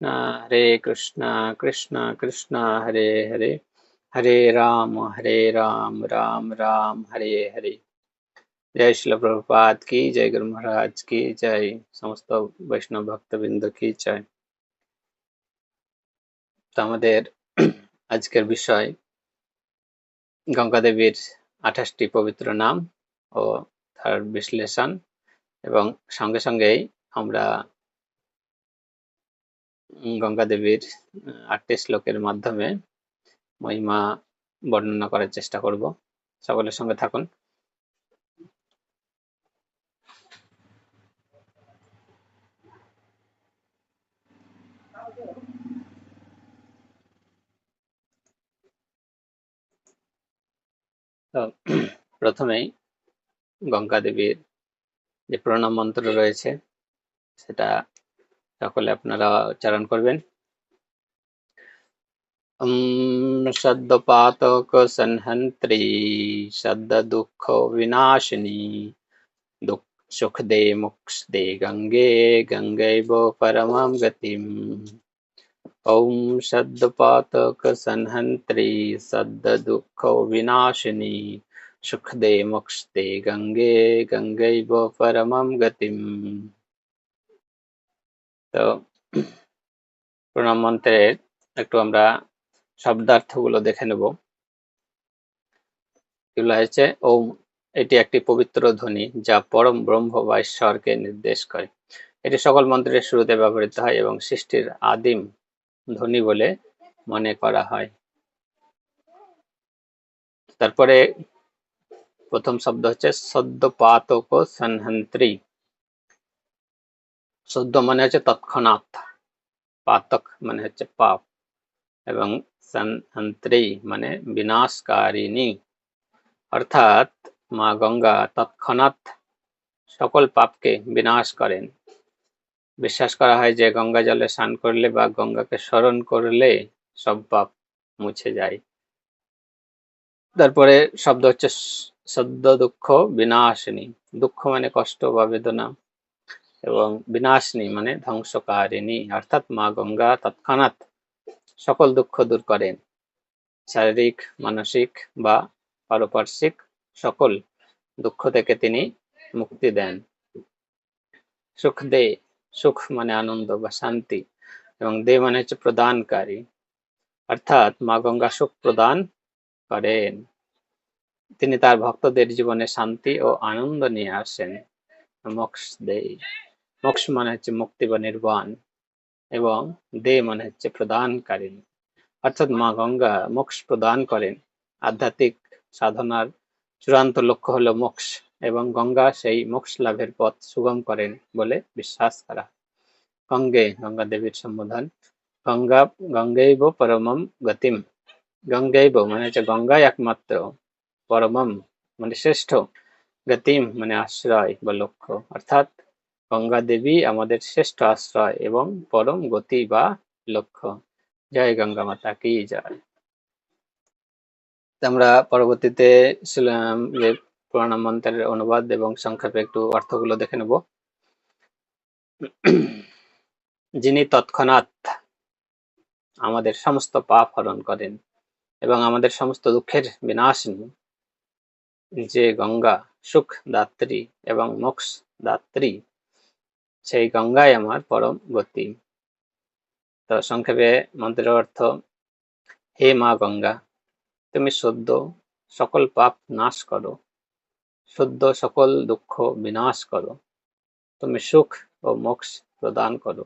হরে কৃষ্ণ কৃষ্ণ কৃষ্ণ হরে হরে হরে রাম হরে রাম রাম রাম হরে হরে জয় শিল প্রভুপাত কি জয় গুরু মহারাজ কি জয় সমস্ত বৈষ্ণব ভক্তবৃন্দ কি জয় তো আমাদের আজকের বিষয় গঙ্গা দেবীর আঠাশটি পবিত্র নাম ও তার বিশ্লেষণ এবং সঙ্গে সঙ্গেই আমরা গঙ্গা দেবীর আটটি শ্লোকের মাধ্যমে মহিমা বর্ণনা করার চেষ্টা করব। সকলের সঙ্গে থাকুন। প্রথমেই গঙ্গা দেবীর যে প্রণাম মন্ত্র রয়েছে, সেটা সকলে আপনারা উচ্চারণ করবেন शब्द पातक संहंत्री शब्द दुख विनाशिनी दुख सुख दे मुक्ष दे गंगे गंगे वो परमं गतिम ओम शब्द पातक संहंत्री शब्द दुख विनाशिनी সুখ দে মোক্ষ দে গঙ্গে গঙ্গৈব পরমম গতিম তো প্রণাম মন্ত্রের একটু আমরা শব্দার্থগুলো দেখে নেব। হচ্ছে, ওম, এটি একটি পবিত্র ধ্বনি যা পরম ব্রহ্ম বা ঈশ্বরকে নির্দেশ করে। এটি সকল মন্ত্রের শুরুতে ব্যবহৃত হয় এবং সৃষ্টির আদিম ধ্বনি বলে মনে করা হয়। তারপরে প্রথম শব্দ হচ্ছে সদ্য পাতক সনহন্ত্রী সদ্য মানে হচ্ছে তৎক্ষণাৎ। পাতক মানে হচ্ছে পাপ। এবং সনহন্ত্রী মানে বিনাশকারিণী। অর্থাৎ মা গঙ্গা তৎক্ষণাৎ সকল পাপকে বিনাশ করেন। বিশ্বাস করা হয় যে গঙ্গা জলে স্নান করলে বা গঙ্গাকে স্মরণ করলে সব পাপ মুছে যায়। তারপরে শব্দ হচ্ছে সদ্য দুঃখ বিনাশিনী। দুঃখ মানে কষ্ট বা বেদনা। এবং বিনাশিনী মানে ধ্বংসকারিণী, অর্থাৎ মা গঙ্গা তৎক্ষণাৎ সকল দুঃখ দূর করেন। শারীরিক, মানসিক বা পারপার্শ্বিক সকল দুঃখ থেকে তিনি মুক্তি দেন। সুখ দে, সুখ মানে আনন্দ বা শান্তি এবং দে মানে হচ্ছে প্রদানকারী। অর্থাৎ মা গঙ্গা সুখ প্রদান করেন। তিনি তার ভক্তদের জীবনে শান্তি ও আনন্দ নিয়ে আসেন। মোক্ষ দে। মোক্ষ মানে হচ্ছে মুক্তি বা নির্বাণ এবং দে মানে হচ্ছে প্রদানকারী অর্থাৎ মা গঙ্গা মোক্ষ প্রদান করেন। আধ্যাত্মিক সাধনার চূড়ান্ত লক্ষ্য হলো মোক্ষ এবং গঙ্গা সেই মোক্ষ লাভের পথ সুগম করেন বলে বিশ্বাস করা। গঙ্গে, গঙ্গা দেবীর সম্বোধন। গঙ্গা, গঙ্গৈব পরমম গতিম। গঙ্গৈব মানে হচ্ছে গঙ্গাই একমাত্র পরমম মানে শ্রেষ্ঠ। গতিম মানে আশ্রয় বা লক্ষ্য। অর্থাৎ গঙ্গা দেবী আমাদের শ্রেষ্ঠ আশ্রয় এবং পরম গতি বা লক্ষ্য। জয় গঙ্গা মাতা কি জয়। আমরা পরবর্তীতে পুরাণ মন্ত্রের অনুবাদ এবং সংক্ষেপে একটু অর্থগুলো দেখে নেব। যিনি তৎক্ষণাৎ আমাদের সমস্ত পাপ হরণ করেন এবং আমাদের সমস্ত দুঃখের বিনাশিনী যে গঙ্গা, সুখ, দাত্রী এবং মোক্ষ দাত্রী সেই গঙ্গাই আমার পরম গতি। তো সংক্ষেপে মন্ত্রের অর্থ, হে মা গঙ্গা, তুমি সদ্য সকল পাপ নাশ করো। শুদ্ধ সকল দুঃখ বিনাশ করো। তুমি সুখ ও মোক্ষ প্রদান করো।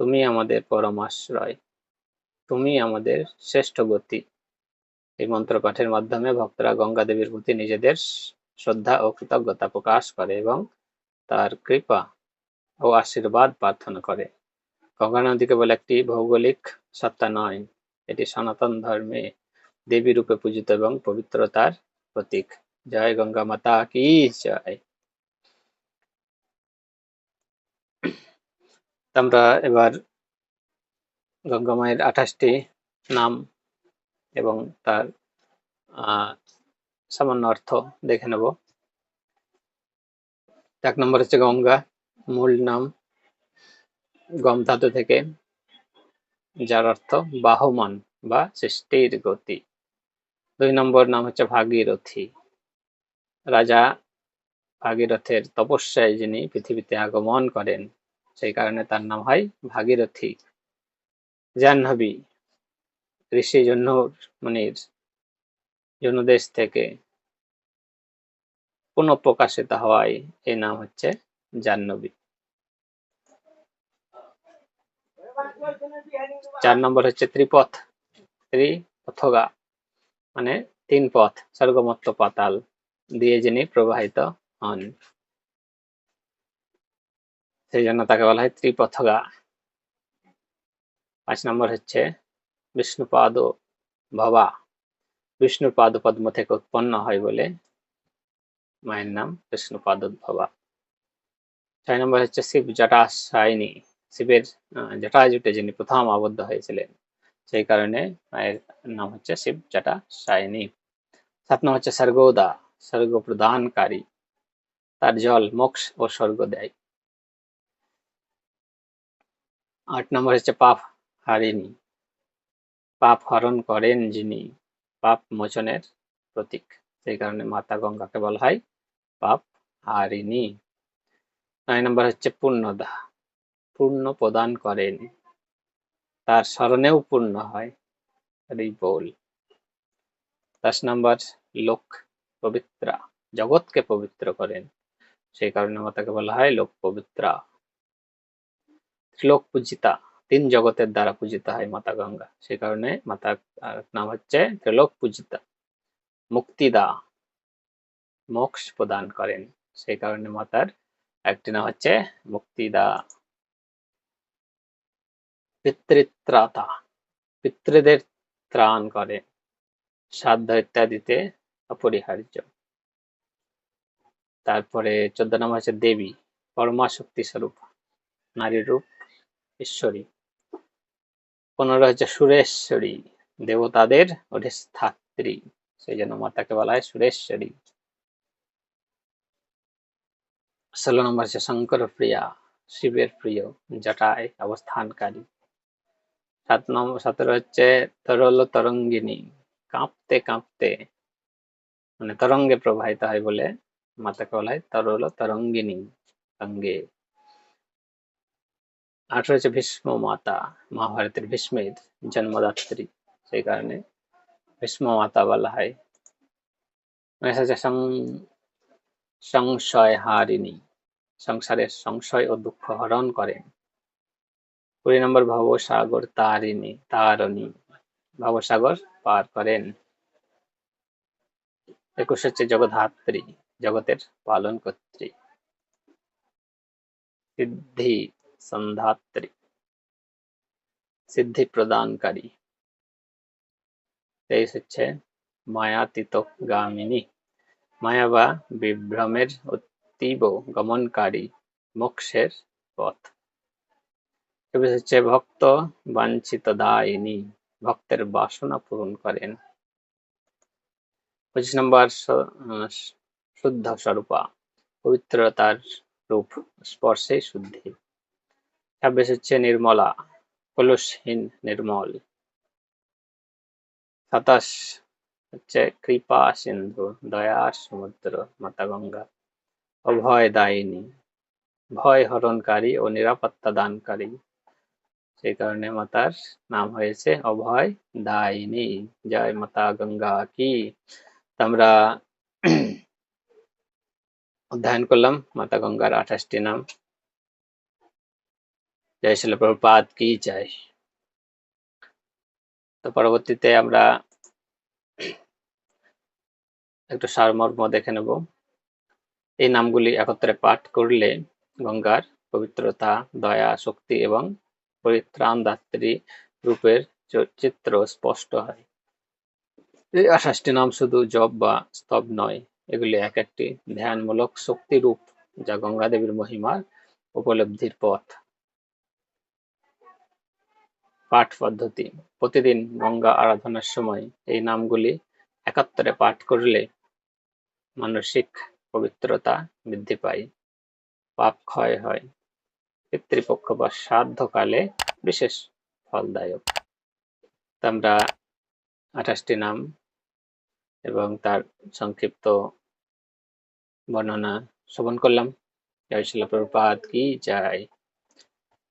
তুমি আমাদের পরমাশ্রয় তুমি আমাদের শ্রেষ্ঠ গতি। এই মন্ত্র পাঠের মাধ্যমে ভক্তরা গঙ্গা দেবীর প্রতি নিজেদের শ্রদ্ধা ও কৃতজ্ঞতা প্রকাশ করে এবং তার কৃপা ও আশীর্বাদ প্রার্থনা করে। গঙ্গা নদী কেবল একটি ভৌগোলিক সত্তা নয়, এটি সনাতন ধর্মে দেবী রূপে পূজিত এবং পবিত্রতার প্রতীক। জয় গঙ্গা মাতা কি জয়। আমরা এবার গঙ্গা মায়ের আঠাশটি নাম এবং তার সামান্য অর্থ দেখে নেব। এক নম্বর হচ্ছে গঙ্গা। মূল নাম গম ধাতু থেকে, যার অর্থ বাহমান বা সৃষ্টির গতি। দুই নম্বর নাম হচ্ছে ভাগীরথী। রাজা ভাগীরথের তপস্যায় যিনি পৃথিবীতে আগমন করেন, সেই কারণে তার নাম হয় ভাগীরথী। জাহ্নবী ঋষি জন্য মুনির জন্যদেশ থেকে পুনঃপ্রকাশিত হওয়ায় এই নাম হচ্ছে জাহ্নবী চার নম্বর হচ্ছে ত্রিপথ। ত্রিপথগা মানে তিন পথ, স্বর্গমত্ত পাতাল দিয়ে যিনি প্রবাহিত হন। সেই জন্য তাকে বলা হয় ত্রিপথগা। পাঁচ নম্বর হচ্ছে বিষ্ণুপাদ ভবা বিষ্ণুর পাদ পদ্ম থেকে উৎপন্ন হয় বলে মায়ের নাম বিষ্ণুপাদ ভবা ছয় নম্বর হচ্ছে শিব জটাশায়নী শিবের জটাজুটে যিনি প্রথম আবদ্ধ হয়েছিলেন, সেই কারণে মায়ের নাম হচ্ছে শিব জটাশায়নী সাত নম্বর হচ্ছে স্বর্গোদা, স্বর্গ প্রদানকারী। তার জল, মোক্ষ ও স্বর্গ দেয়। আট নম্বর হচ্ছে পাপ হারিণী। পাপ হরণ করেন যিনি, পাপ মোচনের প্রতীক। সেই কারণে মাতা গঙ্গাকে বলা হয় পাপ হারিণী। নয় নম্বর হচ্ছে পূর্ণদা। পূর্ণ প্রদান করেন। তার স্মরণেও পূর্ণ হয়। এই বল। দশ নম্বর, লোক পবিত্রা। জগৎকে পবিত্র করেন। সেই কারণে মাতাকে বলা হয় লোক পবিত্রা। ত্রিলোক পূজিতা। তিন জগতের দ্বারা পূজিত হয় মাতা গঙ্গা। সেই কারণে মাতার নাম হচ্ছে ত্রিলোক পূজিতা। মুক্তিদা। মোক্ষ প্রদান করেন। সেই কারণে মাতার একটি নাম হচ্ছে মুক্তিদা পিতৃত্রাতা। পিতৃদের ত্রাণ করে সাধ্য ইত্যাদিতে অপরিহার্য। তারপরে চোদ্দ নাম হচ্ছে দেবী পরমা শক্তি স্বরূপ, নারীর রূপ, ঈশ্বরী। পনেরো হচ্ছে সুরেশ্বরী, দেবতাদের অধিষ্ঠাত্রী, সেই জন্য মাতাকে বলা হয় সুরেশ্বরী। ষোলো নম্বর হচ্ছে শঙ্কর প্রিয়া শিবের প্রিয়, জটায় অবস্থানকারী। সাত নম্বর সতেরো হচ্ছে তরল তরঙ্গিনী, কাঁপতে কাঁপতে মানে তরঙ্গে প্রবাহিত হয় বলে মাতাকে বলা হয় তরল তরঙ্গিনী সঙ্গে। আঠারো হচ্ছে ভীষ্ম মাতা, মহাভারতের ভীষ্মের জন্মদাত্রী, সেই কারণে ভীষ্ম মাতা বলা হয়। সংশয় হারিণী সংসারের সংশয় ও দুঃখ হরণ করেন কুড়ি নম্বর, ভবসাগর তারিণী, তারণী, ভবসাগর পার করেন। একুশ হচ্ছে জগধাত্রী জগতের পালন কর্ত্রী। সিদ্ধি সন্ধাত্রী, সিদ্ধি প্রদানকারী। তেইশ হচ্ছে মায়াতীত গামিনী মায়া বা বিভ্রমের অতীব গমনকারী মোক্ষের পথ। হচ্ছে ভক্ত বাঞ্ছিত দায়িনী ভক্তের বাসনা পূরণ করেন। পঁচিশ নম্বর শুদ্ধ স্বরূপা, পবিত্রতার রূপ, স্পর্শে শুদ্ধি। ছাব্বিশ হচ্ছে নির্মলা, কলুষহীন নির্মল। সাতাশ হচ্ছে কৃপা সিন্ধু দয়ার সমুদ্র, মাতা গঙ্গা। অভয় দায়িনী, ভয় হরণকারী ও নিরাপত্তা দানকারী। সেই কারণে মাতার নাম হয়েছে অভয় দায়িনী। জয় মাতা গঙ্গা কি। আমরা অধ্যয়ন করলাম মাতা গঙ্গার আঠাশটি নাম। জয় শিল প্রভুপাত কি চাই তো পরবর্তীতে আমরা একটু সারমর্ম দেখে নেব। এই নামগুলি একত্রে পাঠ করলে গঙ্গার পবিত্রতা, দয়া, শক্তি এবং পরিত্রাণদাত্রী রূপের চিত্র স্পষ্ট হয়। এই আঠাশটি নাম শুধু জপ বা স্তব নয়, এগুলি এক একটি ধ্যানমূলক শক্তি রূপ যা গঙ্গা দেবীর মহিমার উপলব্ধির পথ। পাঠ পদ্ধতি, প্রতিদিন গঙ্গা আরাধনার সময় এই নামগুলি একাত্তরে পাঠ করলে মানসিক পবিত্রতা বৃদ্ধি পায়। পাপ ক্ষয় হয়। পিতৃপক্ষ বা শ্রাদ্ধকালে বিশেষ ফলদায়ক। আমরা আঠাশটি নাম এবং তার সংক্ষিপ্ত বর্ণনা শ্রবণ করলাম। জয় শিল প্রপাত কি জয়।